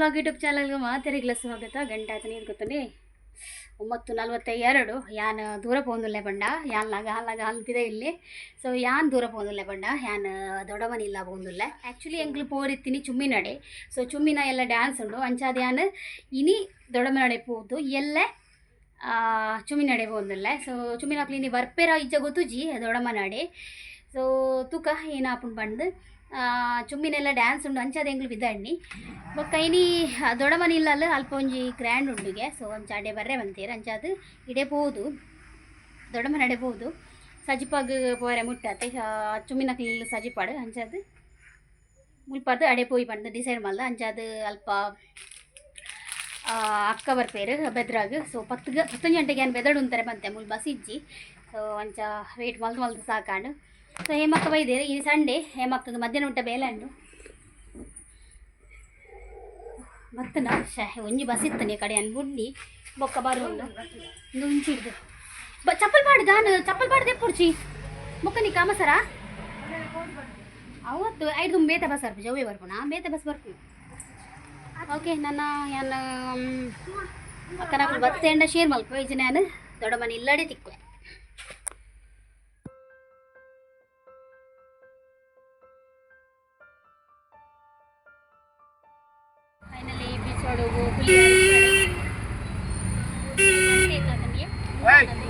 Blog YouTube ಚಾನಲ್ಗೆ ಮಾತೆರಿಗೆಲ್ಲ ಸ್ವಾಗತ. ಗಂಟೆ ನೀರು ಗೊತ್ತೇ ಒಂಬತ್ತು ನಲ್ವತ್ತ ಎರಡು ಯಾನ್ ದೂರ ಪೋಂದುಲ್ಲೆ ಬಂಡ. ಯಾನ್ ಲಾಗ ಹಾಲಾಗ ಹಾಲ್ತಿದೆ ಇಲ್ಲಿ. ಸೊ ಯಾನ್ ದೂರ ಪೋಂದುಲ್ಲೆ ಬಂಡ? ಯಾನ್ ದೊಡ್ಡ ಮನಿಲ್ಲ ಪೋಂದುಲ್ಲೆ ಆ್ಯಕ್ಚುಲಿ ಎಂಗ್ಲು ಪೋರಿತ್ತೀನಿ ಚುಮ್ಮಿನಡೆ ಸೊ ಚುಮ್ಮಿನ ಎಲ್ಲ ಡ್ಯಾನ್ಸ್ ಉಂಡು. ಅಂಚಾದ ಯಾನ್ ಇನಿ ದೊಡ್ಡ ಮನಡೆ ಪೋದು ಎಲ್ಲ ಚುಮ್ಮಿನಡೆ ಪೋಂದುಲ್ಲೆ ಸೊ ಚುಮ್ಮಿನ ಕ್ಲಿನಿ ಬರ್ಪೇರ ಇಜ್ಜ ಗೊತ್ತುಜಿ ದೊಡ್ಡ ಮನಡೆ ಸೊ ತೂಕ ಏನಾಪುಂಡು ಬಂದು? ಚುಮ್ಮಿನೆಲ್ಲ ಡ್ಯಾನ್ಸ್ ಉಂಡು. ಅಂಚಾದ ಎಂಗ್ಲು ಬಿದ್ದಣ್ಣಿ ಬೊಕ್ಕ ಇನಿ ದೊಡಮನಿ ಇಲ್ಲಲ್ಲ ಅಲ್ಪ ಒಂಜಿ ಗ್ರ್ಯಾಂಡ್ ಉಂಡುಗೆ. ಸೊ ಒಂಚ ಅಡೆ ಬರ್ರೆ ಬಂತೀರ. ಅಂಚಾದ ಇಡೆ ಅಡೆ ಪೋದು ಸಜಿಪಾಗ್ ಪೋರೆ ಮುಟ್ಟತ್ತೆ ಚುಮ್ಮಿನಕ್ಲು ಸಜಿಪಾಡು. ಅಂಚಾದ ಮುಲ್ಪಾರ್ದು ಅಡೆ ಪೋಯಿ ಬಂದು ಡಿಸೈಡ್ ಮಲ್ಲ ಅಂಚಾದ ಅಲ್ಪ ಅಕ್ಕ ಬರ್ಪೇರು, ಬೆದ್ರಾಗ. ಸೊ ಪತ್ತು ಪತ್ತೊಂದು ಗಂಟೆಗೆ ಏನು ಬೆದಡು ಅಂತಾರೆ ಬಂತೆ ಮುಲ್ ಬಸ್ ಇಜ್ಜಿ. ಸೊ ಅಂಚ ವೇಟ್ ಮಲ್ತು ಮಲ್ತು ಸಾಕಾಂಡು. ಸೊ ಹೇಮಕ್ಕ ಬೈದೇರು ಈ ಸಂಡೇ ಹೇಮಕ್ಕಗೆ ಮಧ್ಯಾಹ್ನ ಊಟ ಬೇಲಂಡು ಮತ್ತನ ನಾ ಒಂಜಿ ಬಸ್ ಇತ್ತು ನೀ ಕಡೆ ಅನ್ಬುಡ್ಡಿ ಬೊಕ್ಕ ಬರು ನುಂಚಿಡ್ದು ಬ, ಚಪ್ಪಲ್ ಮಾಡಿದ ಚಪ್ಪಲ್ ಮಾಡಿದೆ ಪುರ್ಚಿ ಬೊಕ್ಕ ನೀ ಕಾಮಸರ ಅವತ್ತು ಐದು ಮೇತ ಬಸ್ ಬರ್ಪು, ಜವ್ವೆ ಬರ್ಬೋಣ ಮೇತ ಬಸ್ ಬರ್ಪು. ಓಕೆ, ನನ್ನ ಏನು ಅಕ್ಕನ ಬತ್ತೆಂಡ ಶೇರ್ ಮಲ್ಕೋ ಈಜು ನಾನು ದೊಡ್ಡ ಮನೆ ಇಲ್ಲಡೆ ತಿಕ್ಕುವೆ. agora eu vou colher. Ué! Né?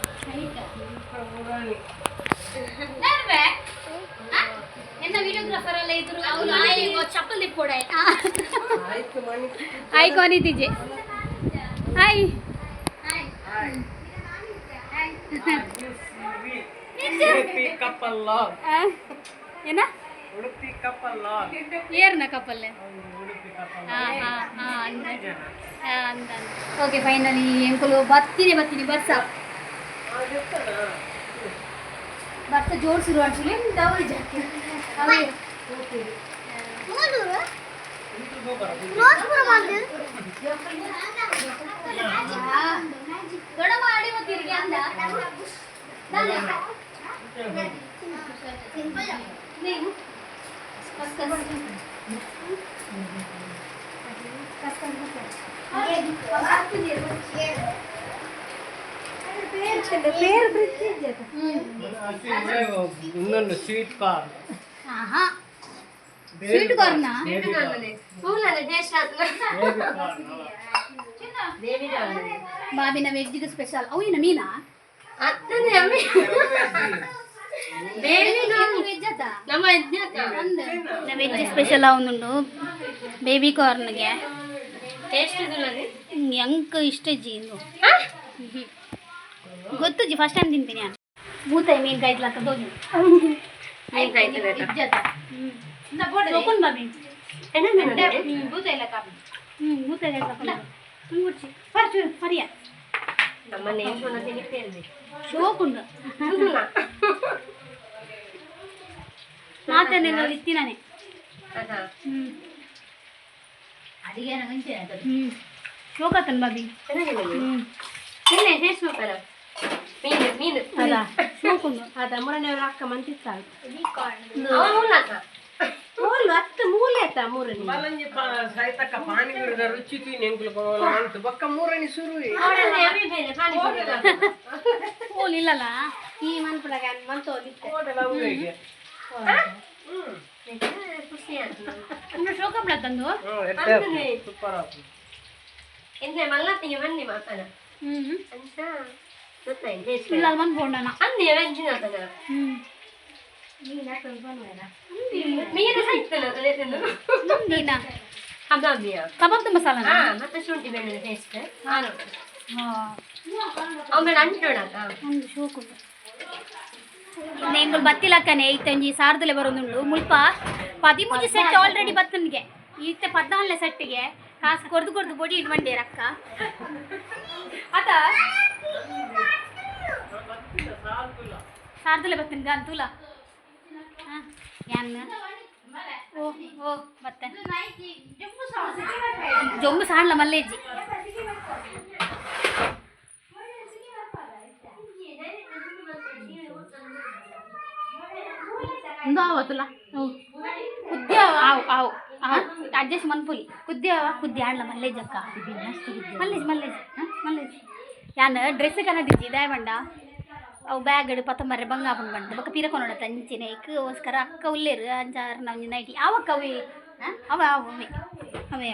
ಚಪ್ಪಲ್ ದಿಪ್ಪೋಡೆ ಹಾಯ್ ಕೋನಿ ತಿಜೆ ಹಾಯ್ ಏನ? ಏರ್ನ ಕಪ್ಪಲ್ಲೆ? ಉಡುಪಿ ಕಪ್ಪಲ್ ಹಾಂ ಹಾಂ ಹಾಂ ಅಂದ. ಅಂದ ಓಕೆ ಫೈನಲಿ ಎಂಕುಲು ಬತ್ತೀನಿ ಬರ್ತೀನಿ ಬರ್ಸ ಬರ್ಸ ಜೋಡ್ಸಿರು ಆಕ್ಚುಲಿ ಡಬಲ್ ಜಾಕಿ ದೊಡ್ಡಮ್ಮ ಅಡಿ ಗೊತ್ತಿರಿಗೆ ಅಂದ ನೀವು ಕಸ್ ಕಸ್ ಇನ್ನೊಂದು ಸ್ವೀಟ್ ಕಾರ್ ಸ್ವೀಟ್ ಕಾರ್ನ? ಬಾಬಿನ ವೆಜ್ಜಿಗೆ ಸ್ಪೆಷಲ್ ಅವು ಏನ ಮೀನಾ? ವೆಜ್ ಸ್ಪೆಷಲ್ ಅವನುಂಡು ಬೇಬಿ ಕಾರ್ನ್ಗೆ. ಹೆಂಗ್ ಇಷ್ಟ ಜಿ ಇನ್ನು ಗೊತ್ತು ಜಿ ಫಸ್ಟ್ ಟೈಮ್ ತಿಂತೀನಿ ನಾನು ಬೂತಾಯಿ ಮೀನ್ ಕಾಯ್ತಲ ಅಂತ ಹೋಗಿ ಬಾಬಿ ಬೂತಾಯಿ ಇಲ್ಲ ಕಾಪಿ ಹ್ಞೂ ಬೂತಾಯಿ ಫರ್ಚು ಫರಿಯ ಶೋಕುಂಡು ಮಾತನ್ನೆಲ್ಲ ಇತ್ತಿನಾನೆ ಹ್ಞೂ ಹ್ಞೂ ಶೋಕತ್ತನ್ ಬಾಬಿ ಹ್ಞೂ ಅದ ಶೋಕುಂಡು ಅದ ಮೂರನೇವ್ರ ಅಕ್ಕ ಮಂತಿತ್ತಾಳು ಒಂದು ಮೂಲು ಹತ್ತು ಮೂಲೆ ಆಯ್ತ ಮೂರನೇ? ಬಲಂಜಿ ಸೈತಕ್ಕ ಪಾನಿ ಗಿಡದ ರುಚಿ ತೀನಿ ಎಂಕ್ಲು ಅಂತ ಬೊಕ್ಕ ಮೂರನಿ ಇಲ್ಲಲ್ಲ? ಈ ಮನ್ಪುಡಗ ಮಂತೋದಿತ್ತೆ ತಂದು? ಸೂಪರ್ ಆಪು ಎಂದ್ರೆ ಮಲ್ಲತ್ತಿಗೆ ಬನ್ನಿ ಮಾತಾಡ ಹ್ಮ್ ಅಂತ ಮನ್ ಬೋಂಡನ ಕಬಾಬ್ ಮಸಾಲ ಮತ್ತೆ ಶುಂಠಿ ಬೆಳ್ಳುಳ್ಳಿ ಟೇಸ್ಟ್ ಆಮೇಲೆ ಅಂಟೋಣಕ ಒಂದು ಶೋಕುಂಡು ನೆಂಗುಲು ಬತ್ತಿಲಕ್ಕನೆ ಇತ್ತಂಜಿ ಸಾರ್ದಲೆ ಬರೋದುಂಡು ಮುಲ್ಪ ಪದಿಮೂಜಿ ಸೆಟ್ ಆಲ್ರೆಡಿ ಬತ್ತನಿಗೆ ಈತ ಪದ್ನಾಲ್ನೇ ಸೆಟ್ಗೆ ಕಾಸು ಕೊರ್ದು ಕೊರ್ದು ಬೊಡಿ ಇಟ್ಕೊಂಡೆ ರಕ್ಕ ಆತ ಸಾರ್ದಲೆ ಬತ್ತನಿಗ ಅಂತೂಲ ಹಾಂ ಯಾನ್ ಓ ಓ ಮತ್ತೆ ಜೊಂಬು ಸಾಣ್ಲ ಮಲ್ಲೇಜಿ ಇಂದು ಆವತ್ತಲ್ಲ ಕುದ್ಯಾವ ಆವು ಆವು ಅಡ್ಜಸ್ಟ್ ಮನ್ಪುಲಿ ಕುದ್ಯಾವ ಕುದ್ದಿ ಆಡ್ಲ ಮಲ್ಲೇಜ್ ಅಕ್ಕ ಮಲ್ಲೇಜ್ ಮಲ್ಲೇಜ್ ಹಾಂ ಮಲ್ಲೇಜ್ ಯಾನ್ ಡ್ರೆಸ್ ಕನ್ನಡಿಜ್ಜಿ ಇದಾಯ ಬಂಡ ಅವು ಬ್ಯಾಗ್ ಪತ್ತಂಬರ್ರೆ ಬಂಗ ಹಾಕೊಂಡು ಬಂಡ ಬೊಕ್ಕ ಪೀರ ಕೊನೋಡ ತಂಚಿನ ಇಕ್ಕೋಸ್ಕರ ಅಕ್ಕ ಉಲ್ಲೇರು ಅಂಚಾರು ನಾವು ನೈಟಿ ಅವಕ್ಕ ಅವಿ ಹಾಂ ಅವ ಅವೇ ಅವೇ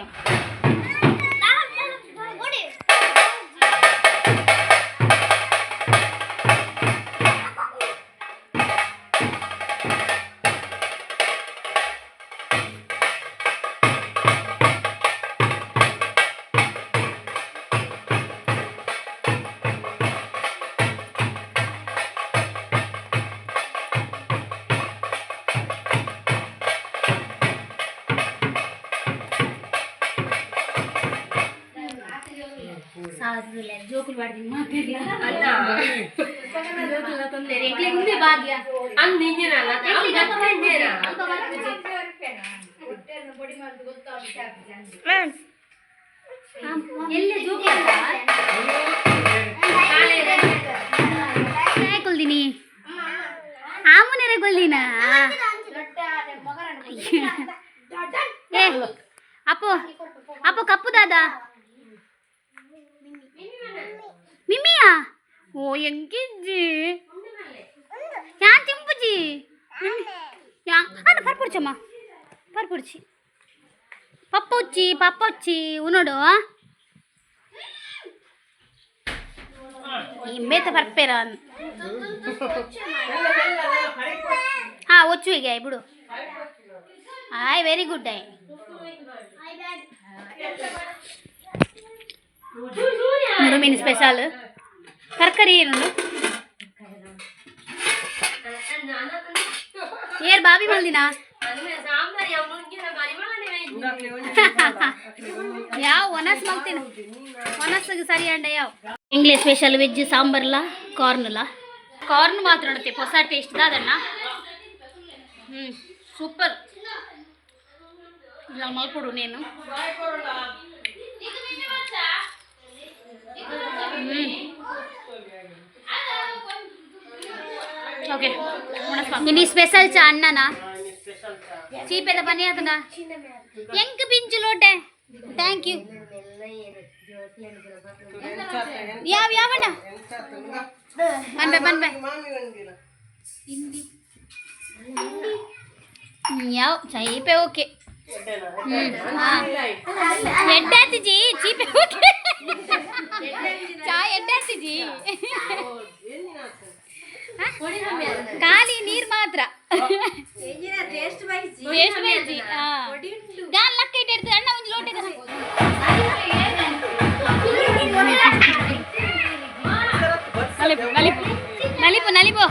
apo apo kapu dada. Mimi ya oh yang keji? yang timbuji yang ada parpor cuma parpor పప్పు వచ్చి పప్పు వచ్చి ఉన్నాడు మేత పరిపేరా. వచ్చు ఇక ఇప్పుడు. ఐ వెరీ గుడ్ అయ్యి నురుమిని స్పెషల్. కర్కరి ఏర్ బాబీ మళ్ళీనా? ಯಾವ ಒನಸ್ ಮಲ್ತೀನಿ ಒನಸ್ಸಿಗೆ ಸರಿ ಅಂಡ ಯಾವ ಇಂಗ್ಲೀಷ್ ಸ್ಪೆಷಲ್ ವೆಜ್ ಸಾಂಬಾರ್ಲ ಕಾರ್ನ್ಲ ಕಾರ್ನ್ ಮಾತ್ರ ನೋಡುತ್ತೆ ಹೊಸ ಟೇಸ್ಟ್ ಅದನ್ನ ಹ್ಞೂ ಸೂಪರ್ ಇಲ್ಲ ಮಲ್ಕೊಡು ನೀನು ಓಕೆ ಸ್ಪೆಷಲ್ ಚಾ ಅನ್ನನಾ சீப்பேல பண்ணியாத்தண்டா எங்க பிஞ்சுலோட்டே தேங்க் யூ யாவ் யாவண்டா பண்பே பண்பே யாவ் சீப்பே ஓகே எட்டாத்துஜி சீப்பே ஓகே சா எட்டாத்துஜி ಖಾಲಿ ನೀರ್ ಮಾತ್ರ ಟೇಸ್ಟ್ ಬೈಸಿ ಟೇಸ್ಟ್ ಬೇಜಿ ಗಾನ್ ಲಕ್ಕ ಇಟ್ಟಿರ್ತೀವಿ ಅಣ್ಣ ಒಂದು ಲೋಟೆ ನಲಿಪು ನಲಿಪು ನಲಿಪು ನಲಿಪು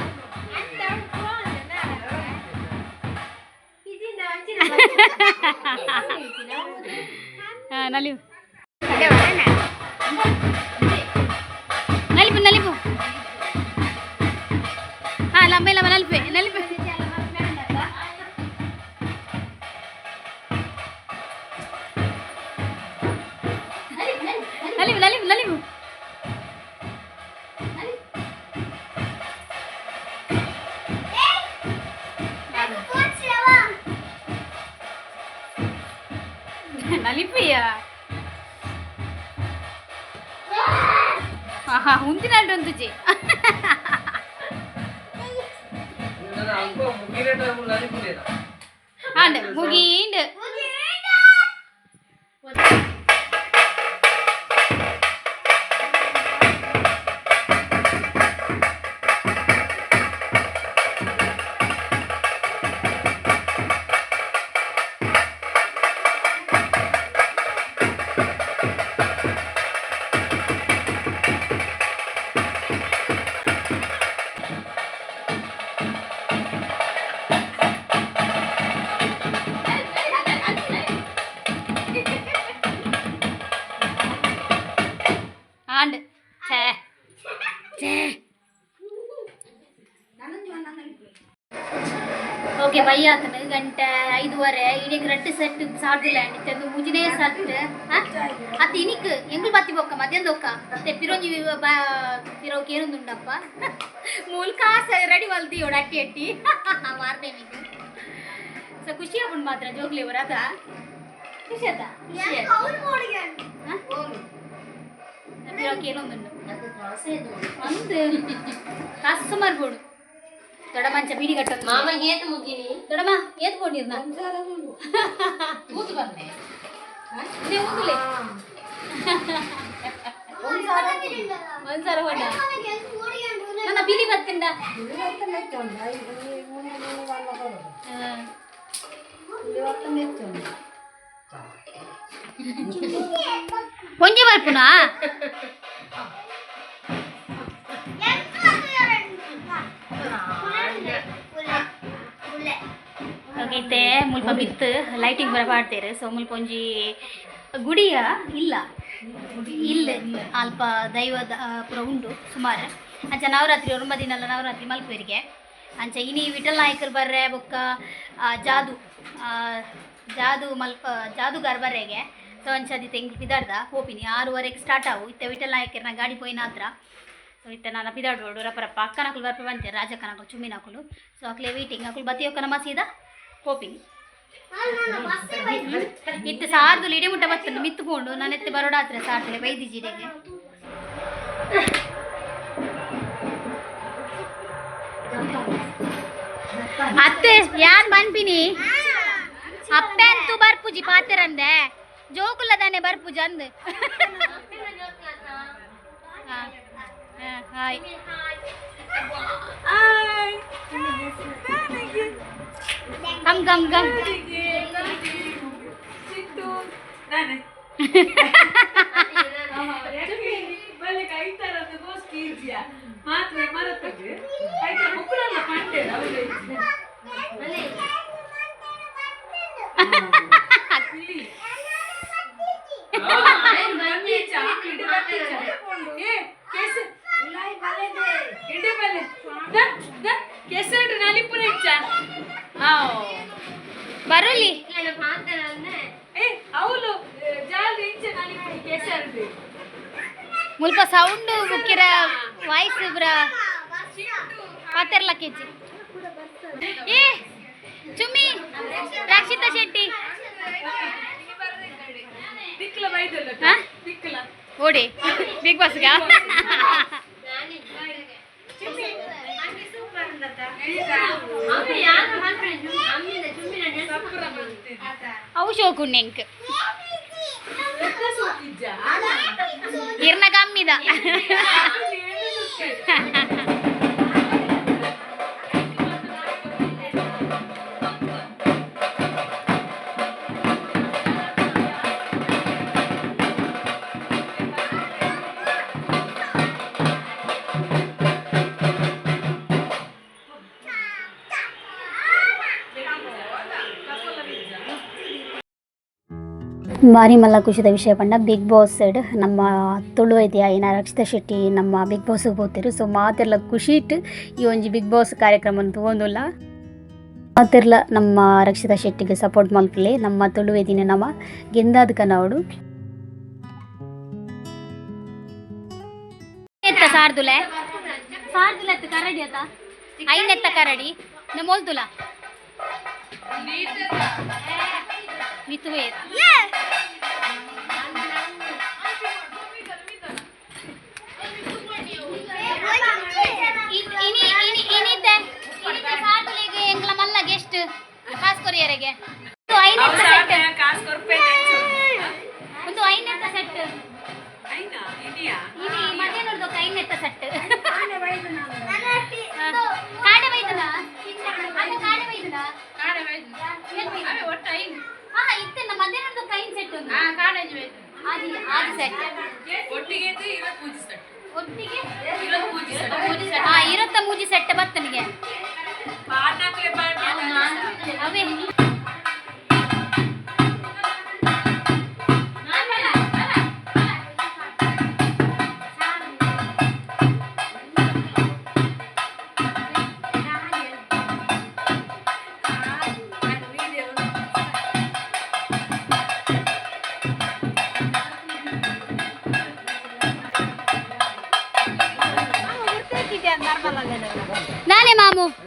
ಹಾ ನಲಿಪು నలభై నలభై నలభై నలభై నలివు నలివు నలివు నలిపియా ఆహా ఉంతినట్టు ఉంది മുഖീലുണ്ട് ಆತನ ಗಂಟೆ ಐದುವರೆ ಇಡೀ ರಟ್ಟು ಸೆಟ್ ಸಾರ್ದಿಲ್ಲ ಅಂಡಿತ್ತಂದು ಮುಜಿನೇ ಸಟ್ ಅತ್ತ ಇನಿಕ್ ಎಂಗುಲ್ ಬತ್ತಿ ಬೊಕ್ಕ ಮಧ್ಯಾಹ್ನ ಒಕ್ಕ ಮತ್ತೆ ಪಿರೋಂಜಿ ಬಾ ಪಿರೋಕ್ ಏನೊಂದುಂಡಪ್ಪ ಮೂಲ್ ಕಾಸ ರೆಡಿ ಮಲ್ತಿ ಇವಡು ಅಟ್ಟಿ ಅಟ್ಟಿ ಮಾರ್ನೆ ನೀವು ಸೊ ಖುಷಿ ಆಗ್ಬಿಟ್ಟು ಮಾತ್ರ ಜೋಗ್ಲಿ ಇವ್ರ ಅದ ಖುಷಿ ಆತ ಪಿರೋಕ್ ಏನೊಂದುಂಡು ಒಂದು ಕಾಸು ಸುಮಾರು ಬೋಡು ದೊಡ್ಡ ಮಂಚ ಬೀಡಿ ಕಟ್ಟೋದು ಮಾಮ ಏತ್ ಮುಗಿನಿ ದೊಡ್ಡಮ್ಮ ಏತ್ ಕೊಂಡಿರ್ನ ಮೂತು ಬರ್ನೆ ಇದೇ ಊದ್ಲೆ. ಒಂದ್ಸಾರ ಹೊಂಡ ನನ್ನ ಬಿಲಿ ಬತ್ತಿಂದ ಒಂಜಿ ಬರ್ಪುನಾ ಹೋಗೈತೆ ಮುಲ್ಪ ಬಿತ್ತು ಲೈಟಿಂಗ್ ಬರ ಪಾಡ್ತೇರು. ಸೊ ಮುಲ್ಪ ಒಂಜಿ ಗುಡಿಯ ಇಲ್ಲ. ಇಲ್ಲ, ಅಲ್ಪ ದೈವದ ಪುರ ಉಂಡು ಸುಮಾರು. ಅಂಚ ನವರಾತ್ರಿ ಒಂಬ ದಿನಲ್ಲ ನವರಾತ್ರಿ ಮಲ್ಪೇರಿಗೆ ಅಂಚ ಇನಿ ವಿಠಲ್ ನಾಯಕರು ಬರ್ರೆ, ಬೊಕ್ಕ ಜಾದು ಜಾದು ಮಲ್ಪ, ಜಾದುಗಾರ್ ಬರ್ರೆಗೆ. ಸೊ ಅಂಚ ಅದಿ ತೆಂಗ್ ಬಿದಾಡ್ದ ಹೋಪಿನಿ ಆರೂವರೆಗೆ ಸ್ಟಾರ್ಟ್ ಆವು. ಇತ್ತ ವಿಠಲ್ ನಾಯಕರ್ನ ಗಾಡಿ ಪೋಯಿನ ಹತ್ರ ಸೊ ಇತ್ತ ನಾನು ಬಿದಾಡ್ಬೋಡು ರಪ್ಪ ಅಕ್ಕನಕಲು ಬರ್ಪ ಬಂತೆ, ರಾಜಕ್ಕನಕಲು, ಚುಮ್ಮಿನಕಲು. ಸೊ ಅಕ್ಲೆ ವೀಟಿಂಗ್ ಅಕಲು ನಮ್ಮ ಮಸೀದ? ಹೋಪಿನಿ ಇತ್ತು ಸಾರ್ದು ಇಡೀ ಮುಟ್ಟ ಬರ್ತದೆ ಮಿತ್ತುಕೊಂಡು ನಾನು ಎತ್ತೆ ಬರೋಡ ಹತ್ರ ವೈದಿಜಿ ಬೈದಿ ಜಿಡೆಗೆ ಅತ್ತೆ ಯಾನ್ ಬನ್ಪಿನಿ ಅಪ್ಪೆ ಅಂತೂ ಬರ್ಪೂಜಿ ಪಾತ್ರಂದೆ ಜೋಕುಲ್ಲದಾನೆ ಬರ್ಪೂಜಿ ಅಂದ್. Uh, hi. Hi. Come, come, come. ಮಾತ್ರ ಮರತ್ತಕ್ಕೆ ಆಯ್ತಾ ಮಕ್ಕಳೆಲ್ಲ ಪಂಡೆ ಅವಳು ಇಲ್ಲಿ ಬರುಲಿ. ಮುಲ್ಪ ಸೌಂಡ್ ಬುಕ್ಕಿರ ವಾಯ್ಸ್ ಬ್ರ ಪಾತೆರ್ಲ ಕೆಜಿ. ಏ ಚುಮ್ಮಿ ರಕ್ಷಿತಾ ಶೆಟ್ಟಿ. ಹಾ? ಓಡಿ ಬಿಗ್ ಬಾಸ್ಗ ಶೋಕುಣ್ಣೆಂಕ್ ಇರ್ನ ಕಮ್ಮಿದ ಭಾರಿ ಮಲ್ಲ ಖುಷಿದ ವಿಷಯ ಬಂದ ಬಿಗ್ ಬಾಸ್ ಸೈಡ್ ನಮ್ಮ ತುಳು ಐತಿ ಏನ ರಕ್ಷಿತಾ ಶೆಟ್ಟಿ ನಮ್ಮ ಬಿಗ್ ಬಾಸ್ ಹೋಗ್ತಿರು ಸೊ ಮಾತೆರ್ಲ ಖುಷಿ ಇಟ್ಟು ಈ ಒಂಜಿ ಬಿಗ್ ಬಾಸ್ ಕಾರ್ಯಕ್ರಮ ತಗೊಂಡಿಲ್ಲ. ಮಾತೆರ್ಲ ನಮ್ಮ ರಕ್ಷಿತಾ ಶೆಟ್ಟಿಗೆ ಸಪೋರ್ಟ್ ಮಲ್ಪಲೆ ನಮ್ಮ ತುಳು ನಮ ನಮ್ಮ ಗೆಂದಾದ ಕನವಡು. ಸಾರ್ದುಲೆ? ಸಾರ್ದುಲೆ ಎತ್ತ ಕರಡಿ ಅತ್ತ ಐನೆತ್ತ ಕರಡಿ? ನಮ್ಮೋಲ್ದುಲ ಮಿತು ಇನಿ ಕಾಸ್ ಕೊರಿಯರಿಗೆ ಒಂದು ಐನೆತ್ತ ಸೆಟ್ ಸೆಟ್ ಇನಿ ಮಧ್ಯಾಹ್ನದ ಐನೆತ್ತ ಸೆಟ್ ಕಾಡೆ ಬೈದನ ಅದು ಕಾಡೆ ಬೈದನ ಹಾ ಇತ್ತಲ್ಲ ಮಧ್ಯಾಹ್ನದ ಕೈನ್ ಸೆಟ್ ಒಂದು. ಆದಿ ಆದಿ ಸೆಟ್ ಒಟ್ಟಿಗೆ ಹಾ ಇರತ್ತ ಮೂಜಿ ಸೆಟ್ ಬತ್ತನಿಗೆ ಅವೇ Nani mamu?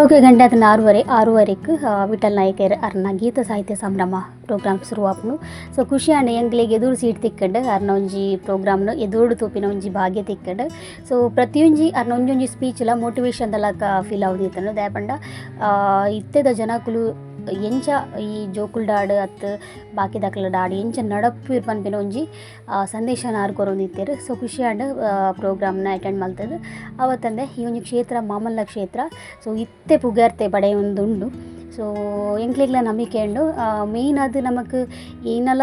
ಓಕೆ ಗಂಟೆ ಅದನ್ನು ಆರೂವರೆ ಆರೂವರೆಗೆ ವಿಠಲ್ ನಾಯಕ ಅರ್ನ ಗೀತ ಸಾಹಿತ್ಯ ಸಂಭ್ರಮ ಪ್ರೋಗ್ರಾಮ್ ಶುರುವಾಪ್ನು ಸೊ ಖುಷಿ ಅಣ್ಣ ಎಂಗ್ಲಿಗೆ ಎದುರು ಸೀಟ್ ತಿಕ್ಕಂಡು ಅರ್ನ ಒಂಜಿ ಪ್ರೋಗ್ರಾಮ್ನು ಎದುರು ತೂಪಿನ ಒಂಜಿ ಭಾಗ್ಯ ತಿಕ್ಕಂಡು. ಸೊ ಪ್ರತಿಯೊಂಜಿ ಅರ್ನ ಒಂಜೊಂಜಿ ಎಲ್ಲ ಮೋಟಿವೇಶನ್ ದಲಕ ಫೀಲ್ ಆಗುದಿತ್ತನು ದಾಯಪಂಡ ಇತ್ತೆದ ಜನಕುಲು ಎಂಚ ಈ ಜೋಕುಲ್ಡಾಡ್ ಅತ್ ಬಾಕಿ ದಾಖಲ ಡಾಡ್ ಎಂಚ ನಡಪು ಪನ್ಪಿನ ಒಂಜಿ ಸಂದೇಶ ಸಂದೇಶನ ಆರ್ಕೊರೊಂದಿತ್ತೇರು ಸೊ ಖುಷಿ ಆಂಡ್ ಪ್ರೋಗ್ರಾಮ್ನ ಅಟೆಂಡ್ ಮಲ್ತದ್ದು ಅವತ್ತಂದೆ ಈ ಒಂಜಿ ಕ್ಷೇತ್ರ, ಮಾಮಲ್ಲ ಕ್ಷೇತ್ರ. ಸೊ ಇತ್ತೆ ಪುಗರ್ತೆ ಉಂಡು ಸೊ ಎಂಕ್ಲೆಗ್ಲ ನಂಬಿಕೆ ಉಂಡು ಮೇಯ್ನ್ ಅದು ನಮಕ್ ಏನಲ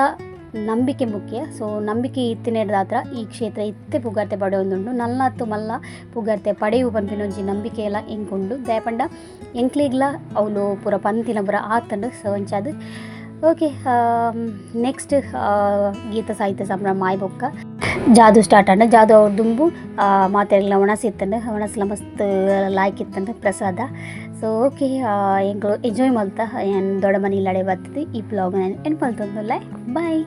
ನಂಬಿಕೆ ಮುಖ್ಯ. ಸೊ ನಂಬಿಕೆ ಇತ್ತಿನೇದಾತ್ರ ಈ ಕ್ಷೇತ್ರ ಇತ್ತೆ ಪುಗಾರ್ತೆ ಪಡೆ ಒಂದುಂಡು ನಲ್ಲತ್ತು ಮಲ್ಲ ಪುಗಾರ್ತೆ ಪಡೆಯು ಒಂಜಿ ನಂಬಿಕೆ ಎಲ್ಲ ಎಂಕುಂಡು ದಯಪಂಡ, ಎಂಕ್ಲೆಗ್ಲ ಅವಳು ಪೂರ ಪಂತಿನ ಪೂರ ಆತಂಡು ಸೊ ಓಕೆ ನೆಕ್ಸ್ಟ್ ಗೀತ ಸಾಹಿತ್ಯ ಸಂಭ್ರಮ ಆಯ್ ಬೊಕ್ಕ ಜಾದು ಸ್ಟಾರ್ಟ್ ಅಂಡ ಜಾದು ಅವ್ರ ದುಂಬು ಮಾತೆಲ್ಲ ಒಣಸಿತ್ತಂಡು. ಒಣಸಲ ಮಸ್ತ್ ಲಾಯ್ಕ್ ಇತ್ತಂಡು ಪ್ರಸಾದ. ಸೊ ಓಕೆ ಎಂಜಾಯ್ ಮಾಡ್ತಾ ಏನು ದೊಡ್ಡ ಮನೆ ಇಲ್ಲಡೆ ಬರ್ತದೆ. ಈ ಬ್ಲಾಗ್ ನಾನು ಎಂಡ್ ಲೈಕ್ ಬಾಯ್